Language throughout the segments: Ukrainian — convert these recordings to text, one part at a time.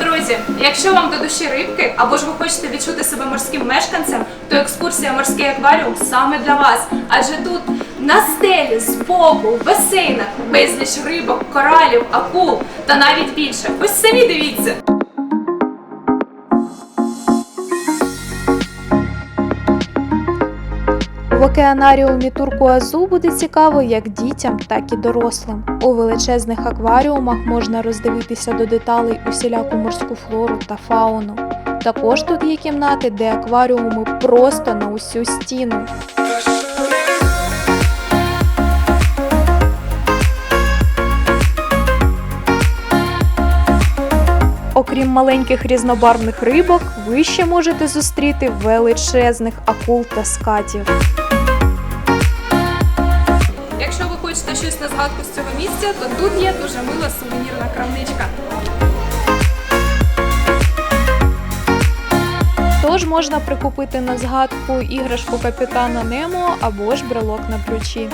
Друзі, якщо вам до душі рибки, або ж ви хочете відчути себе морським мешканцем, то екскурсія морський акваріум саме для вас. Адже тут на стелі, збоку, в басейнах безліч рибок, коралів, акул та навіть більше. Ось самі дивіться. В океанаріумі Туркуазу буде цікаво як дітям, так і дорослим. У величезних акваріумах можна роздивитися до деталей усіляку морську флору та фауну. Також тут є кімнати, де акваріуми просто на усю стіну. Окрім маленьких різнобарвних рибок, ви ще можете зустріти величезних акул та скатів. Хочете щось на згадку з цього місця, то тут є дуже мила сувенірна крамничка. Тож можна прикупити на згадку іграшку капітана Немо або ж брелок на ключі.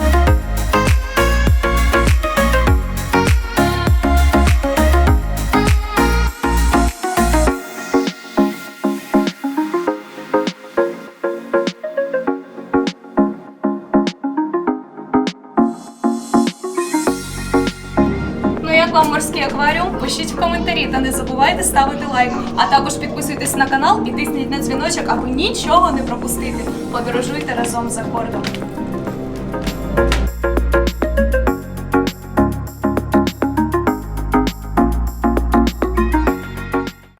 Вам морський акваріум? Пишіть в коментарі та не забувайте ставити лайк. А також підписуйтесь на канал і тисніть на дзвіночок, аби нічого не пропустити. Подорожуйте разом за кордон.